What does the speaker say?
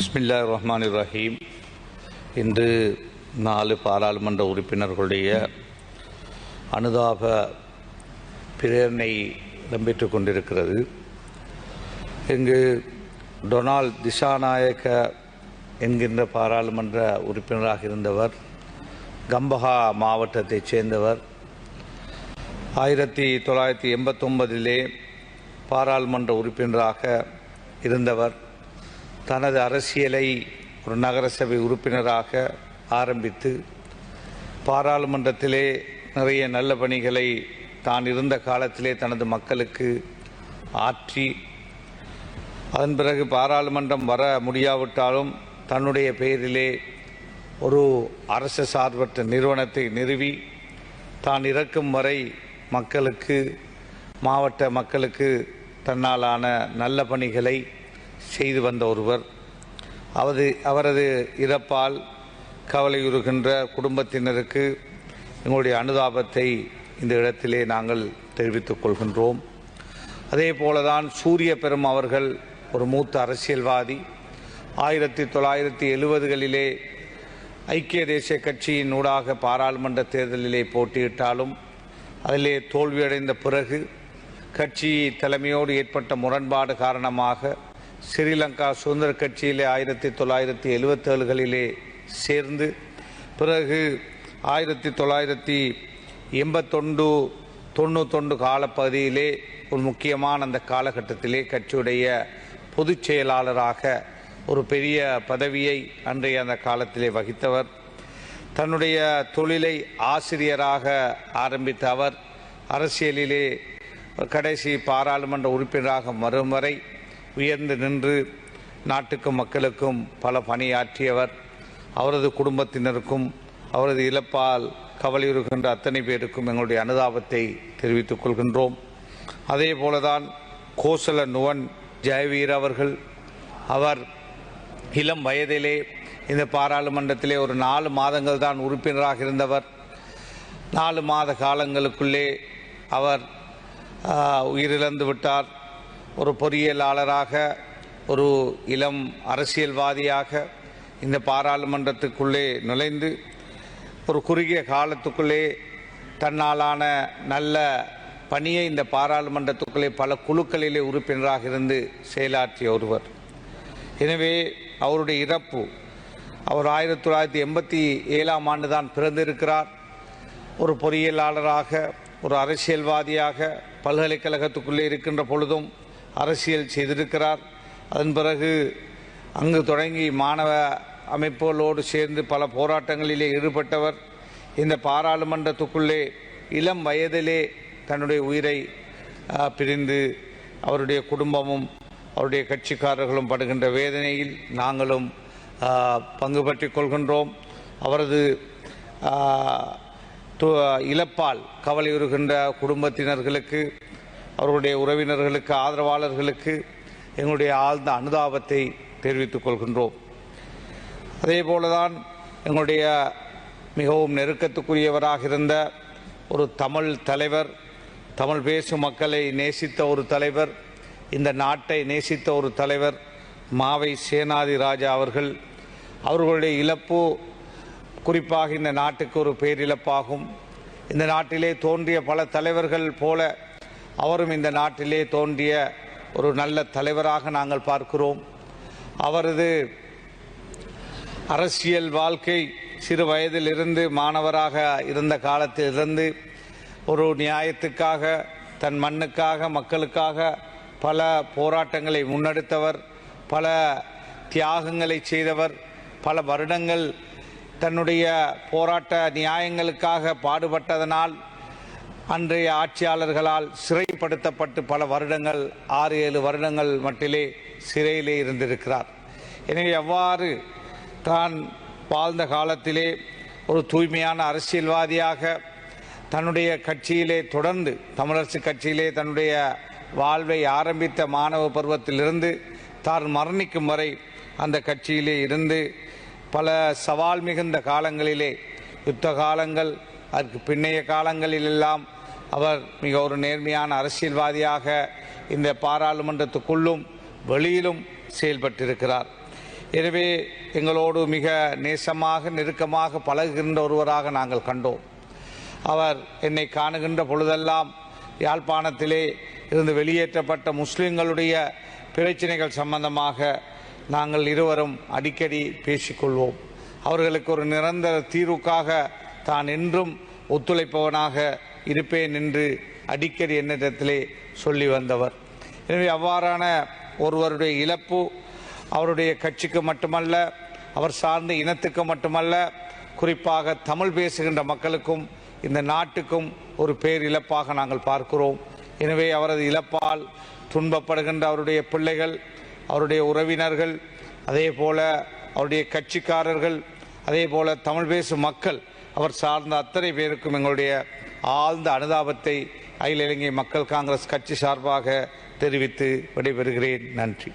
பிஸ்மில்லா ரஹ்மான் ரஹீம் இன்று நாலு பாராளுமன்ற உறுப்பினர்களுடைய அனுதாப பிரேரணை இடம்பெற்று கொண்டிருக்கிறது. இங்கு டொனால்ட் திசாநாயக்க என்கின்ற பாராளுமன்ற உறுப்பினராக இருந்தவர் கம்பஹா மாவட்டத்தைச் சேர்ந்தவர் ஆயிரத்தி தொள்ளாயிரத்தி எண்பத்தொன்பதிலே பாராளுமன்ற உறுப்பினராக இருந்தவர் தனது அரசியலை ஒரு நகரசபை உறுப்பினராக ஆரம்பித்து பாராளுமன்றத்திலே நிறைய நல்ல பணிகளை தான் இருந்த காலத்திலே தனது மக்களுக்கு ஆற்றி அதன் பிறகு பாராளுமன்றம் வர முடியாவிட்டாலும் தன்னுடைய பெயரிலே ஒரு அரசு சார்பற்ற நிறுவனத்தை நிறுவி தான் இறக்கும் வரை மக்களுக்கு மாவட்ட மக்களுக்கு தன்னாலான நல்ல பணிகளை செய்து வந்த ஒருவர் அவரது அவரது இறப்பால் கவலையுறுகின்ற குடும்பத்தினருக்கு எங்களுடைய அனுதாபத்தை இந்த இடத்திலே நாங்கள் தெரிவித்துக் கொள்கின்றோம். அதே போலதான் சூரிய பெரும் அவர்கள் ஒரு மூத்த அரசியல்வாதி ஆயிரத்தி தொள்ளாயிரத்தி எழுபதுகளிலே ஐக்கிய தேசிய கட்சியின் ஊடாக பாராளுமன்ற தேர்தலிலே போட்டியிட்டாலும் அதிலே தோல்வியடைந்த பிறகு கட்சி தலைமையோடு ஏற்பட்ட முரண்பாடு காரணமாக ஸ்ரீலங்கா சுதந்திர கட்சியிலே ஆயிரத்தி தொள்ளாயிரத்தி எழுபத்தேழுகளிலே சேர்ந்து பிறகு ஆயிரத்தி தொள்ளாயிரத்தி எண்பத்தொண்டு தொண்ணூத்தொண்டு காலப்பகுதியிலே ஒரு முக்கியமான அந்த காலகட்டத்திலே கட்சியுடைய பொதுச் செயலாளராக ஒரு பெரிய பதவியை அன்றைய அந்த காலத்திலே வகித்தவர். தன்னுடைய தொழிலை ஆசிரியராக ஆரம்பித்த அவர் அரசியலிலே கடைசி பாராளுமன்ற உறுப்பினராக வரும் வரை உயர்ந்து நின்று நாட்டுக்கும் மக்களுக்கும் பல பணியாற்றியவர். அவரது குடும்பத்தினருக்கும் அவரது இழப்பால் கவலையுறுகின்ற அத்தனை பேருக்கும் எங்களுடைய அனுதாபத்தை தெரிவித்துக் கொள்கின்றோம். அதே போலதான் கோசல நுவன் ஜெயவீர் அவர்கள் அவர் இளம் வயதிலே இந்த பாராளுமன்றத்திலே ஒரு நாலு மாதங்கள் தான் உறுப்பினராக இருந்தவர். நாலு மாத காலங்களுக்குள்ளே அவர் உயிரிழந்து விட்டார். ஒரு பொறியியலாளராக ஒரு இளம் அரசியல்வாதியாக இந்த பாராளுமன்றத்துக்குள்ளே நுழைந்து ஒரு குறுகிய காலத்துக்குள்ளே தன்னாலான நல்ல பணியை இந்த பாராளுமன்றத்துக்குள்ளே பல குழுக்களிலே உறுப்பினராக இருந்து செயலாற்றிய ஒருவர். எனவே அவருடைய இறப்பு அவர் ஆயிரத்தி தொள்ளாயிரத்தி எண்பத்தி ஏழாம் ஆண்டு தான் பிறந்திருக்கிறார். ஒரு பொறியியலாளராக ஒரு அரசியல்வாதியாக பல்கலைக்கழகத்துக்குள்ளே இருக்கின்ற பொழுதும் அரசியல் செய்திருக்கிறார். அதன் பிறகு அங்கு தொடங்கி மாணவ அமைப்புகளோடு சேர்ந்து பல போராட்டங்களிலே ஈடுபட்டவர். இந்த பாராளுமன்றத்துக்குள்ளே இளம் வயதிலே தன்னுடைய உயிரை பிரிந்து அவருடைய குடும்பமும் அவருடைய கட்சிக்காரர்களும் படுகின்ற வேதனையில் நாங்களும் பங்கு பற்றி கொள்கின்றோம். அவரது து- இழப்பால் கவலையுறுகின்ற குடும்பத்தினர்களுக்கு அவர்களுடைய உறவினர்களுக்கு ஆதரவாளர்களுக்கு எங்களுடைய ஆழ்ந்த அனுதாபத்தை தெரிவித்துக் கொள்கின்றோம். அதே போலதான் எங்களுடைய மிகவும் நெருக்கத்துக்குரியவராக இருந்த ஒரு தமிழ் தலைவர் தமிழ் பேசும் மக்களை நேசித்த ஒரு தலைவர் இந்த நாட்டை நேசித்த ஒரு தலைவர் மாவை சேனாதி ராஜா அவர்கள். அவர்களுடைய இழப்பு குறிப்பாக இந்த நாட்டுக்கு ஒரு பேரிழப்பாகும். இந்த நாட்டிலே தோன்றிய பல தலைவர்கள் போல அவரும் இந்த நாட்டிலே தோன்றிய ஒரு நல்ல தலைவராக நாங்கள் பார்க்கிறோம். அவரது அரசியல் வாழ்க்கை சிறு வயதிலிருந்து மாணவராக இருந்த காலத்திலிருந்து ஒரு நியாயத்துக்காக தன் மண்ணுக்காக மக்களுக்காக பல போராட்டங்களை முன்னெடுத்தவர் பல தியாகங்களை செய்தவர் பல வருடங்கள் தன்னுடைய போராட்ட நியாயங்களுக்காக பாடுபட்டதனால் அன்றைய ஆட்சியாளர்களால் சிறைப்படுத்தப்பட்டு பல வருடங்கள் ஆறு ஏழு வருடங்கள் மட்டிலே சிறையிலே இருந்திருக்கிறார். எனவே எவ்வாறு தான் வாழ்ந்த காலத்திலே ஒரு தூய்மையான அரசியல்வாதியாக தன்னுடைய கட்சியிலே தொடர்ந்து தமிழரசு கட்சியிலே தன்னுடைய வாழ்வை ஆரம்பித்த மாணவ பருவத்திலிருந்து தான் மரணிக்கும் வரை அந்த கட்சியிலே இருந்து பல சவால் மிகுந்த காலங்களிலே யுத்த காலங்கள் அதற்கு பின்னைய காலங்களிலெல்லாம் அவர் மிக ஒரு நேர்மையான அரசியல்வாதியாக இந்த பாராளுமன்றத்துக்குள்ளும் வெளியிலும் செயல்பட்டிருக்கிறார். எனவே எங்களோடு மிக நேசமாக நெருக்கமாக பழகுகின்ற ஒருவராக நாங்கள் கண்டோம். அவர் என்னை காணுகின்ற பொழுதெல்லாம் யாழ்ப்பாணத்திலே இருந்து வெளியேற்றப்பட்ட முஸ்லிம்களுடைய பிரச்சனைகள் சம்பந்தமாக நாங்கள் இருவரும் அடிக்கடி பேசிக்கொள்வோம். அவர்களுக்கு ஒரு நிரந்தர தீர்வுக்காக தான் என்றும் ஒத்துழைப்பவனாக இருப்பேன் என்று அடிக்கடி என்னிடத்திலே சொல்லி வந்தவர். எனவே அவ்வாறான ஒருவருடைய இழப்பு அவருடைய கட்சிக்கு மட்டுமல்ல அவர் சார்ந்த இனத்துக்கு மட்டுமல்ல குறிப்பாக தமிழ் பேசுகின்ற மக்களுக்கும் இந்த நாட்டுக்கும் ஒரு பேர் இழப்பாக நாங்கள் பார்க்கிறோம். எனவே அவரது இழப்பால் துன்பப்படுகின்ற அவருடைய பிள்ளைகள் அவருடைய உறவினர்கள் அதே போல அவருடைய கட்சிக்காரர்கள் அதே போல தமிழ் பேசும் மக்கள் அவர் சார்ந்த அத்தனை பேருக்கும் எங்களுடைய ஆழ்ந்த அனுதாபத்தை அகில இலங்கை மக்கள் காங்கிரஸ் கட்சி சார்பாக தெரிவித்து விடைபெறுகிறேன். நன்றி.